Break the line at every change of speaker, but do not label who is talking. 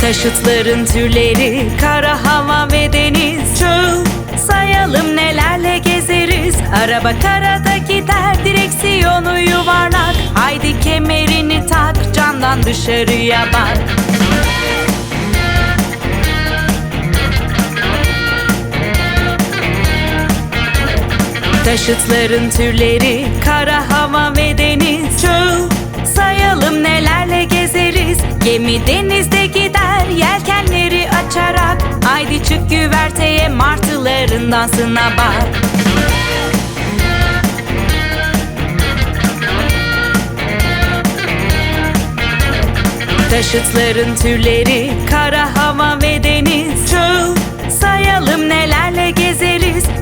Taşıtların türleri kara hava ve deniz. Çöl sayalım nelerle gezeriz. Araba karada gider direksiyonu yuvarlak. Haydi kemerini tak camdan dışarıya bak Taşıtların türleri kara hava ve deniz. Çöl sayalım nelerle gezeriz. Gemi denizde gider yelkenleri açarak. Haydi çık güverteye martıların dansına bak. Taşıtların türleri kara